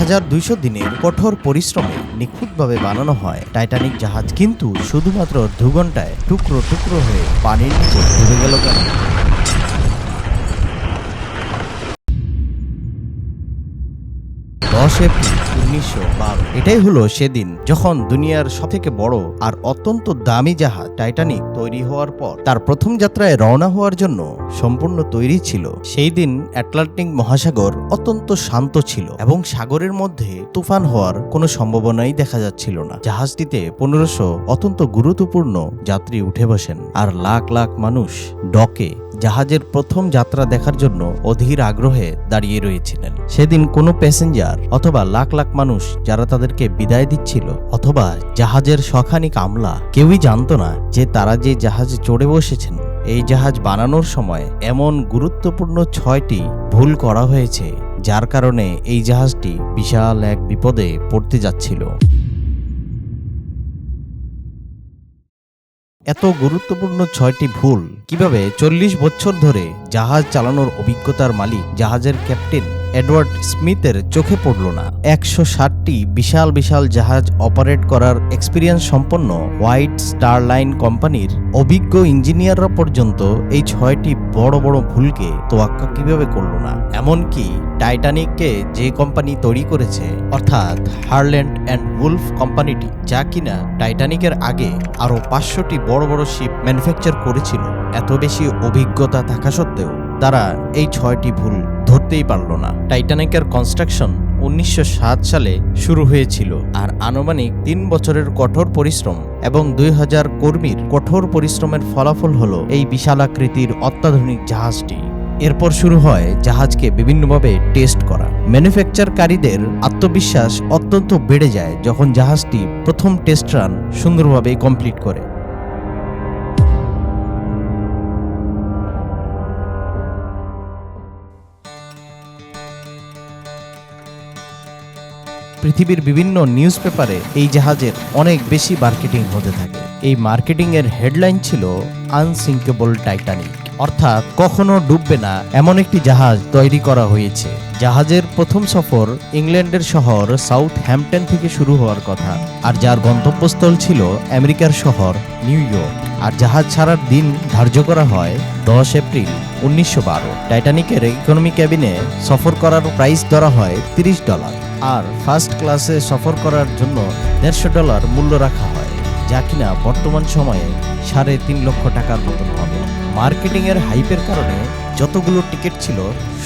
হাজার দুইশো দিনের কঠোর পরিশ্রমে নিখুঁতভাবে বানানো হয় টাইটানিক জাহাজ, কিন্তু শুধুমাত্র দু ঘন্টায় টুকরো টুকরো হয়ে পানির নিচে ডুবে গেল কেন? দশ এপ্রিল উনিশশো বারো এটাই হলো সেদিন যখন দুনিয়ার সবথেকে বড় আর অত্যন্ত দামি জাহাজ টাইটানিক তৈরি হওয়ার পর তার প্রথম যাত্রায় রওনা হওয়ার জন্য সম্পূর্ণ তৈরি ছিল। সেই দিন অ্যাটলান্টিক মহাসাগর অত্যন্ত শান্ত ছিল এবং সাগরের মধ্যে তুফান হওয়ার কোনো সম্ভাবনাই দেখা যাচ্ছিল না। জাহাজটিতে পনেরোশো অত্যন্ত গুরুত্বপূর্ণ যাত্রী উঠে বসেন আর লাখ লাখ মানুষ ডকে জাহাজের প্রথম যাত্রা দেখার জন্য অধীর আগ্রহে দাঁড়িয়ে রয়েছিলেন। সেদিন কোনো প্যাসেঞ্জার অথবা লাখ লাখ মানুষ যারা তাদেরকে বিদায় দিচ্ছিল অথবা জাহাজের সখানিক আমলা কেউই জানতো না যে তারা যে জাহাজে চড়ে বসেছেন, এই জাহাজ বানানোর সময় এমন গুরুত্বপূর্ণ ছয়টি ভুল করা হয়েছে, যার কারণে এই জাহাজটি বিশাল এক বিপদে পড়তে যাচ্ছিল। এত গুরুত্বপূর্ণ ছয়টি ভুল কীভাবে চল্লিশ বছর ধরে জাহাজ চালানোর অভিজ্ঞতার মালিক জাহাজের ক্যাপ্টেন এডওয়ার্ড স্মিথের চোখে পড়ল না। একশো ষাটটি বিশাল বিশাল জাহাজ অপারেট করার এক্সপিরিয়েন্স সম্পন্ন হোয়াইট স্টার লাইন কোম্পানির অভিজ্ঞ ইঞ্জিনিয়াররা পর্যন্ত এই ছয়টি বড় বড় ভুলকে তোয়াক্কা কীভাবে করল না। এমনকি টাইটানিককে যে কোম্পানি তৈরি করেছে, অর্থাৎ হারল্যান্ড অ্যান্ড উলফ কোম্পানিটি, যা কিনা টাইটানিকের আগে আরও পাঁচশোটি বড় বড় শিপ ম্যানুফ্যাকচার করেছিল, এত বেশি অভিজ্ঞতা থাকা সত্ত্বেও। তারা এই ছয়টি ভুল ধরতেই পারল না। টাইটানিকের কনস্ট্রাকশন উনিশশো সাত সালে শুরু হয়েছিল আর আনুমানিক তিন বছরের কঠোর পরিশ্রম এবং দুই হাজার কর্মীর কঠোর পরিশ্রমের ফলাফল হল এই বিশালাকৃতির অত্যাধুনিক জাহাজটি। এরপর শুরু হয় জাহাজকে বিভিন্নভাবে টেস্ট করা। ম্যানুফ্যাকচারকারীদের আত্মবিশ্বাস অত্যন্ত বেড়ে যায় যখন জাহাজটি প্রথম টেস্ট রান সুন্দরভাবে কমপ্লিট করে। পৃথিবীর বিভিন্ন নিউজ পেপারে এই জাহাজের অনেক বেশি মার্কেটিং হতে থাকে। এই মার্কেটিং এর হেডলাইন ছিল আনসিঙ্কেবল টাইটানিক। অর্থাৎ কখনো ডুববে না এমন একটি জাহাজ তৈরি করা হয়েছে। জাহাজের প্রথম সফর ইংল্যান্ডের শহর সাউথ হ্যাম্পটন থেকে শুরু হওয়ার কথা। আর যার গন্তব্যস্থল ছিল আমেরিকার শহর নিউ ইয়র্ক। আর জাহাজ ছাড়ার দিন ধার্য করা হয় দশ এপ্রিল উনিশশো বারো। টাইটানিকের ইকোনমি ক্যাবিনে সফর করার প্রাইস ধরা হয় তিরিশ ডলার। আর ফার্স্ট ক্লাসে সফর করার জন্য দেড়শো ডলার মূল্য রাখা হয়, যা কিনা বর্তমান সময়ে সাড়ে তিন লক্ষ টাকার মতন হবে। মার্কেটিংয়ের হাইপের কারণে যতগুলো টিকিট ছিল,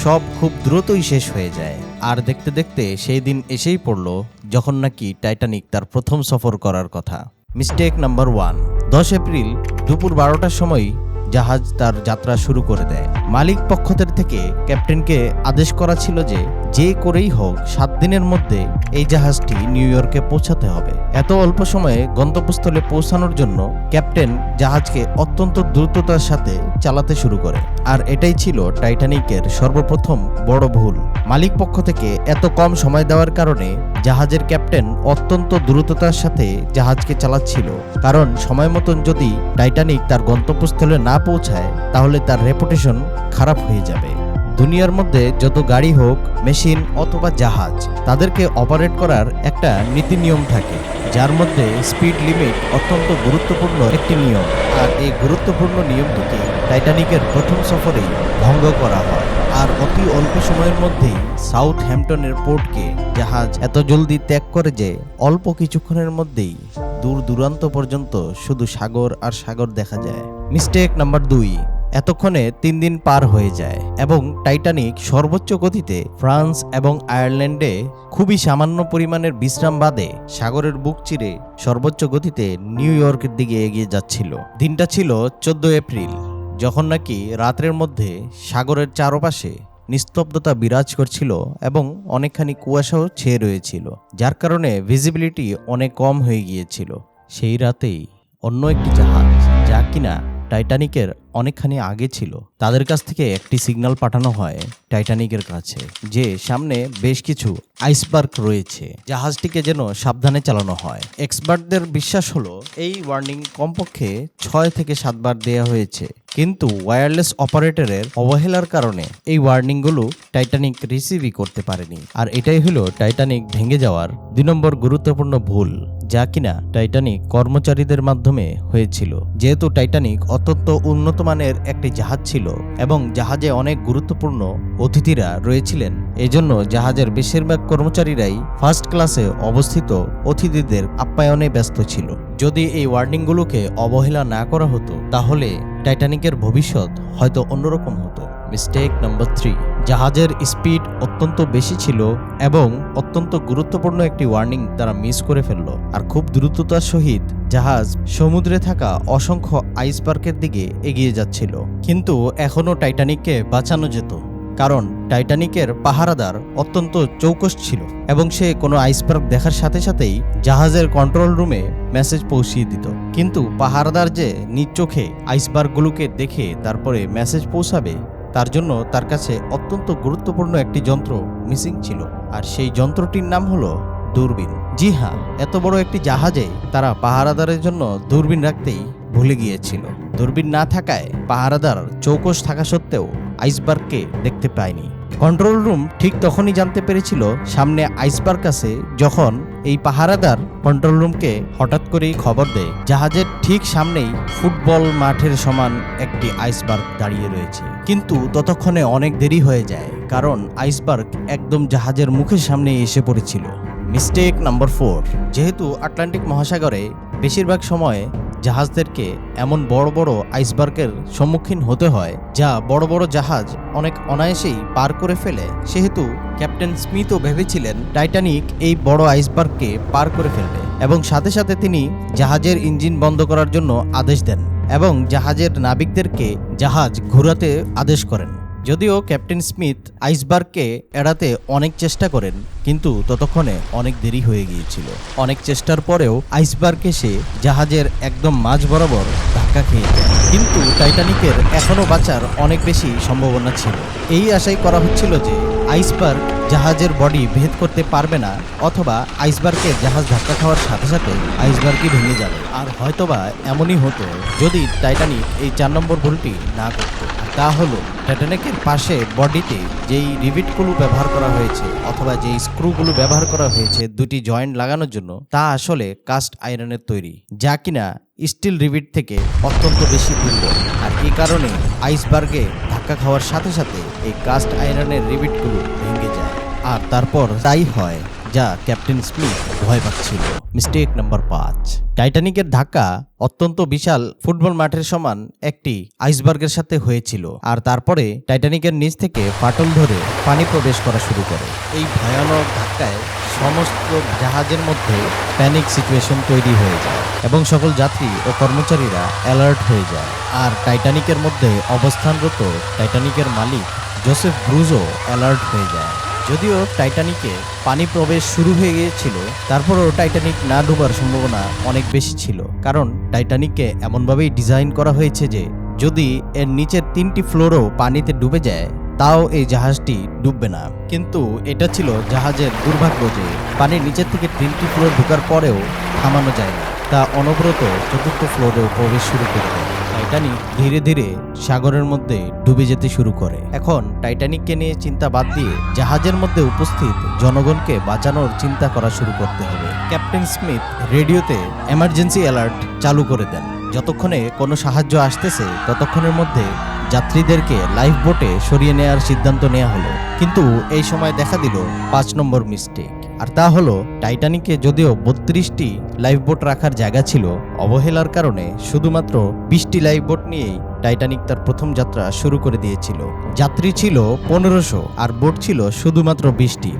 সব খুব দ্রুতই শেষ হয়ে যায়। আর দেখতে দেখতে সেই দিন এসেই পড়ল যখন নাকি টাইটানিক তার প্রথম সফর করার কথা। মিস্টেক নাম্বার ওয়ান দশ এপ্রিল দুপুর বারোটার সময় জাহাজ তার যাত্রা শুরু করে দেয়। মালিক পক্ষদের থেকে ক্যাপ্টেনকে আদেশ করা ছিল যে যে করেই হোক, সাত দিনের মধ্যে এই জাহাজটি নিউ ইয়র্কে পৌঁছাতে হবে। এত অল্প সময়ে গন্তব্যস্থলে পৌঁছানোর জন্য ক্যাপ্টেন জাহাজকে অত্যন্ত দ্রুততার সাথে চালাতে শুরু করে। আর এটাই ছিল টাইটানিকের সর্বপ্রথম বড় ভুল। মালিক পক্ষ থেকে এত কম সময় দেওয়ার কারণে জাহাজের ক্যাপ্টেন অত্যন্ত দ্রুততার সাথে জাহাজকে চালাচ্ছিল। কারণ সময় মতন যদি টাইটানিক তার গন্তব্যস্থলে না পৌঁছায়, তাহলে তার রেপুটেশন খারাপ হয়ে যাবে। দুনিয়ার মধ্যে যত গাড়ি হোক, মেশিন অথবা জাহাজ, তাদেরকে অপারেট করার একটা নীতি নিয়ম থাকে, যার মধ্যে স্পিড লিমিট অত্যন্ত গুরুত্বপূর্ণ একটি নিয়ম। আর এই গুরুত্বপূর্ণ নিয়মটিকে টাইটানিকের প্রথম সফরেই ভঙ্গ করা হয়। আর অতি অল্প সময়ের মধ্যেই সাউথ হ্যাম্পটনের পোর্টকে জাহাজ এত জলদি ত্যাগ করে যে অল্প কিছুক্ষণের মধ্যেই দূর দূরান্ত পর্যন্ত শুধু সাগর আর সাগর দেখা যায়। মিস্টেক নাম্বার দুই এতক্ষণে তিন দিন পার হয়ে যায় এবং টাইটানিক সর্বোচ্চ গতিতে ফ্রান্স এবং আয়ারল্যান্ডে খুবই সামান্য পরিমাণের বিশ্রাম বাদে সাগরের বুক চিরে সর্বোচ্চ গতিতে নিউ ইয়র্কের দিকে এগিয়ে যাচ্ছিল। দিনটা ছিল চোদ্দ এপ্রিল, যখন নাকি রাতের মধ্যে সাগরের চারপাশে নিস্তব্ধতা বিরাজ করছিল এবং অনেকখানি কুয়াশাও ছেয়ে রয়েছিল, যার কারণে ভিজিবিলিটি অনেক কম হয়ে গিয়েছিল। সেই রাতেই অন্য একটি জাহাজ, যা কিনা টাইটানিকের অনেকখানি আগে ছিল। তাদের কাছ থেকে একটি সিগন্যাল পাঠানো হয় টাইটানিকের কাছে, যে সামনে বেশ কিছু আইসবার্গ রয়েছে। জাহাজটিকে যেন সাবধানে চালানো হয়। এক্সপার্টদের বিশ্বাস হলো, এই ওয়ার্নিং কমপক্ষে ছয় থেকে সাতবার দেয়া হয়েছে। কিন্তু ওয়্যারলেস অপারেটরের অবহেলার কারণে এই ওয়ার্নিংগুলো টাইটানিক রিসিভই করতে পারেনি। আর এটাই হলো টাইটানিক ভেঙে যাওয়ার দুই নম্বর গুরুত্বপূর্ণ ভুল, যা কিনা টাইটানিক কর্মচারীদের মাধ্যমে হয়েছিল। যেহেতু টাইটানিক অত্যন্ত উন্নত মানের একটি জাহাজ ছিল এবং জাহাজে অনেক গুরুত্বপূর্ণ অতিথিরা রয়েছিলেন। এজন্য জাহাজের বেশিরভাগ কর্মচারীরাই ফার্স্ট ক্লাসে অবস্থিত অতিথিদের আপ্যায়নে ব্যস্ত ছিল। যদি এই ওয়ার্নিংগুলোকে অবহেলা না করা হতো, তাহলে টাইটানিকের ভবিষ্যৎ হয়তো অন্যরকম হতো। মিস্টেক নম্বর থ্রি জাহাজের স্পিড অত্যন্ত বেশি ছিল এবং অত্যন্ত গুরুত্বপূর্ণ একটি ওয়ার্নিং তারা মিস করে ফেলল। আর খুব দ্রুততার সহিত জাহাজ সমুদ্রে থাকা অসংখ্য আইসবার্গের দিকে এগিয়ে যাচ্ছিল। কিন্তু এখনও টাইটানিককে বাঁচানো যেত, কারণ টাইটানিকের পাহারাদার অত্যন্ত চৌকস ছিল এবং সে কোনো আইসবার্গ দেখার সাথে সাথেই জাহাজের কন্ট্রোল রুমে মেসেজ পৌঁছিয়ে দিত। কিন্তু পাহারাদার যে নিজ চোখে আইসবার্গগুলোকে দেখে তারপরে মেসেজ পৌঁছাবে তার জন্য তার কাছে অত্যন্ত গুরুত্বপূর্ণ একটি যন্ত্র মিসিং ছিল, আর সেই যন্ত্রটির নাম হলো দূরবীন। জি হ্যাঁ এত বড় একটি জাহাজে তারা পাহারাদারের জন্য দূরবীন রাখতেই ভুলে গিয়েছিল। দূরবীন না থাকায় পাহারাদার চৌকস থাকা সত্ত্বেও আইসবার্গকে দেখতে পায়নি। কন্ট্রোল রুম ঠিক তখনই জানতে পেরেছিল, সামনে আইসবার্গ আছে যখন এই পাহারাদার কন্ট্রোল রুমকে হঠাৎ করেই খবর দেয়, জাহাজের ঠিক সামনেই ফুটবল মাঠের সমান একটি আইসবার্গ দাঁড়িয়ে রয়েছে। কিন্তু ততক্ষণে অনেক দেরি হয়ে যায়, কারণ আইসবার্গ একদম জাহাজের মুখের সামনে এসে পড়েছিল। মিস্টেক নাম্বার ফোর যেহেতু আটলান্টিক মহাসাগরে বেশিরভাগ সময় জাহাজদেরকে এমন বড় বড় আইসবার্গের সম্মুখীন হতে হয়, যা বড় বড় জাহাজ অনেক অনায়াসেই পার করে ফেলে। সেহেতু ক্যাপ্টেন স্মিথও ভেবেছিলেন টাইটানিক এই বড় আইসবার্গকে পার করে ফেলবে এবং সাথে সাথে তিনি জাহাজের ইঞ্জিন বন্ধ করার জন্য আদেশ দেন এবং জাহাজের নাবিকদেরকে জাহাজ ঘোরাতে আদেশ করেন। যদিও ক্যাপ্টেন স্মিথ আইসবার্গকে এড়াতে অনেক চেষ্টা করেন, কিন্তু ততক্ষণে অনেক দেরি হয়ে গিয়েছিল। অনেক চেষ্টার পরেও আইসবার্গ এসে জাহাজের একদম মাঝ বরাবর ধাক্কা খেয়ে কিন্তু টাইটানিকের এখনও বাঁচার অনেক বেশি সম্ভাবনা ছিল। এই আশাই করা হচ্ছিল যে আইসবার্গ জাহাজের বডি ভেদ করতে পারবে না, অথবা আইসবার্গের জাহাজ ধাক্কা খাওয়ার সাথে সাথে আইসবার্গই ভেঙে যাবে। আর হয়তোবা এমনই হতো যদি টাইটানিক এই চার নম্বর ভুলটি না করত। তা হলো, টাইটানিকের পাশে বডিতে যেই রিবিটগুলো ব্যবহার করা হয়েছে, অথবা যেই স্ক্রুগুলো ব্যবহার করা হয়েছে দুটি জয়েন্ট লাগানোর জন্য, তা আসলে কাস্ট আয়রনের তৈরি, যা কিনা স্টিল রিবিট থেকে অত্যন্ত বেশি দুর্বল। আর এই কারণে আইসবার্গে ধাক্কা খাওয়ার সাথে সাথে এই কাস্ট আয়রনের রিবিটগুলো ভেঙে যায়। আর তারপর তাই হয় যা ক্যাপ্টেন স্মিথ ভয় পাচ্ছিল। মিস্টেক নাম্বার পাঁচ। টাইটানিকের ধাক্কা অত্যন্ত বিশাল ফুটবল মাঠের সমান একটি আইসবার্গের সাথে হয়েছিল। আর তারপরে টাইটানিকের নিচ থেকে ফাটল ধরে পানি প্রবেশ করা শুরু করে। এই ভয়ানক ধাক্কায় সমস্ত জাহাজের মধ্যে প্যানিক সিচুয়েশন তৈরি হয়ে যায়। এবং সকল যাত্রী ও কর্মচারীরা অ্যালার্ট হয়ে যায়। আর টাইটানিকের মধ্যে অবস্থানরত টাইটানিকের মালিক জোসেফ ব্রুজও অ্যালার্ট হয়ে যায়। যদিও টাইটানিকে পানি প্রবেশ শুরু হয়ে গিয়েছিল, তারপরও টাইটানিক না ডুবার সম্ভাবনা অনেক বেশি ছিল। কারণ টাইটানিককে এমনভাবেই ডিজাইন করা হয়েছে যে, যদি এর নিচের তিনটি ফ্লোরও পানিতে ডুবে যায়, তাও এই জাহাজটি ডুববে না। কিন্তু এটা ছিল জাহাজের দুর্ভাগ্য যে, পানির নিচের থেকে তিনটি ফ্লোর ঢোকার পরেও থামানো যায় না তা অনবরত চতুর্থ ফ্লোরে প্রবেশ শুরু করে দেয় টাইটানিক ধীরে ধীরে সাগরের মধ্যে ডুবে যেতে শুরু করে। এখন টাইটানিককে নিয়ে চিন্তা বাদ দিয়ে জাহাজের মধ্যে উপস্থিত জনগণকে বাঁচানোর চিন্তা করা শুরু করতে হবে। ক্যাপ্টেন স্মিথ রেডিওতে এমার্জেন্সি অ্যালার্ট চালু করে দেন। যতক্ষণে কোনো সাহায্য আসতেছে, ততক্ষণের মধ্যে যাত্রীদেরকে লাইফ বোটে সরিয়ে নেওয়ার সিদ্ধান্ত নেওয়া হলো। কিন্তু এই সময় দেখা দিল পাঁচ নম্বর মিস্টেক আর তা হলো, টাইটানিকে যদিও বত্রিশটি লাইফ বোট রাখার জায়গা ছিল, অবহেলার কারণে শুধুমাত্র বিশটি লাইফ বোট নিয়েই টাইটানিক তার প্রথম যাত্রা শুরু করে দিয়েছিল। যাত্রী ছিল পনেরোশো আর বোট ছিল শুধুমাত্র বিশটি।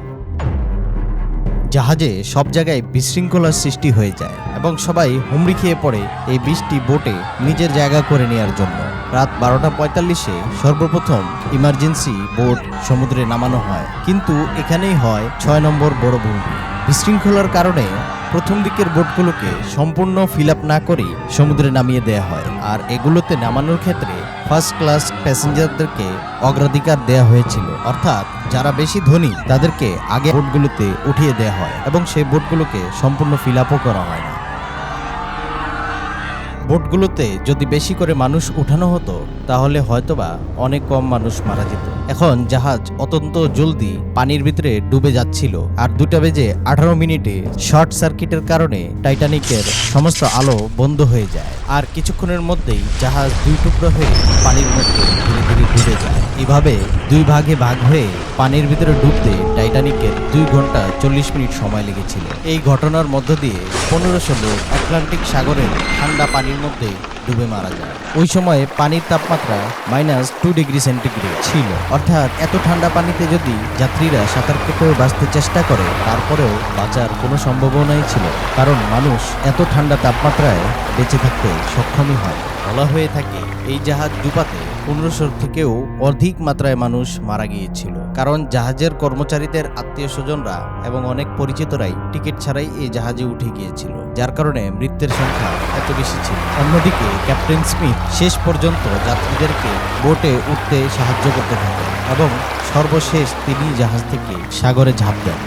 জাহাজে সব জায়গায় বিশৃঙ্খলার সৃষ্টি হয়ে যায় এবং সবাই হুমড়ি খেয়ে পড়ে এই বৃষ্টি বোটে নিজের জায়গা করে নেওয়ার জন্য। রাত বারোটা পঁয়তাল্লিশে সর্বপ্রথম ইমার্জেন্সি বোট সমুদ্রে নামানো হয়। কিন্তু এখানেই হয় ছয় নম্বর বড় ভুলটি বিশৃঙ্খলার কারণে প্রথম দিকের বোটগুলোকে সম্পূর্ণ ফিল আপ না করেই সমুদ্রে নামিয়ে দেওয়া হয়। আর এগুলোতে নামানোর ক্ষেত্রে ফার্স্ট ক্লাস প্যাসেঞ্জারদেরকে অগ্রাধিকার দেওয়া হয়েছিল। অর্থাৎ যারা বেশি ধনী, তাদেরকে আগে বোটগুলোতে উঠিয়ে দেওয়া হয় এবং সেই বোটগুলোকে সম্পূর্ণ ফিল আপও করা হয় না। বোটগুলোতে যদি বেশি করে মানুষ উঠানো হতো তাহলে হয়তোবা অনেক কম মানুষ মারা যেত। এখন জাহাজ অত্যন্ত জলদি পানির ভিতরে ডুবে যাচ্ছিল। আর দুটা বেজে আঠারো মিনিটে শর্ট সার্কিটের কারণে টাইটানিকের সমস্ত আলো বন্ধ হয়ে যায়। আর কিছুক্ষণের মধ্যেই জাহাজ দুই টুকরো হয়ে পানির মধ্যে ধীরে ধীরে ডুবে যায়। এভাবে দুই ভাগে ভাগ হয়ে পানির ভিতরে ডুবতে টাইটানিকের দুই ঘণ্টা চল্লিশ মিনিট সময় লেগেছিল। এই ঘটনার মধ্য দিয়ে পনেরোশো লোক আটলান্টিক সাগরের ঠান্ডা পানির মধ্যে ডুবে মারা যায়। ওই সময়ে পানির তাপমাত্রা মাইনাস টু ডিগ্রি সেন্টিগ্রেড ছিল। অর্থাৎ এত ঠান্ডা পানিতে যদি যাত্রীরা সাঁতার কেটেও বাঁচতে চেষ্টা করে, তারপরেও বাঁচার কোনো সম্ভাবনাই ছিল কারণ মানুষ এত ঠান্ডা তাপমাত্রায় বেঁচে থাকতে সক্ষমই হয়। বলা হয়ে থাকে, এই জাহাজ ডুবাতে পনেরোশোর থেকেও অধিক মাত্রায় মানুষ মারা গিয়েছিল। কারণ জাহাজের কর্মচারীদের আত্মীয় স্বজনরা এবং অনেক পরিচিতরাই টিকিট ছাড়াই এই জাহাজে উঠে গিয়েছিল, যার কারণে মৃত্যুর সংখ্যা এত বেশি ছিল। অন্যদিকে ক্যাপ্টেন স্মিথ শেষ পর্যন্ত যাত্রীদেরকে বোটে উঠতে সাহায্য করতে থাকেন এবং সর্বশেষ তিনি জাহাজ থেকে সাগরে ঝাঁপ দেন।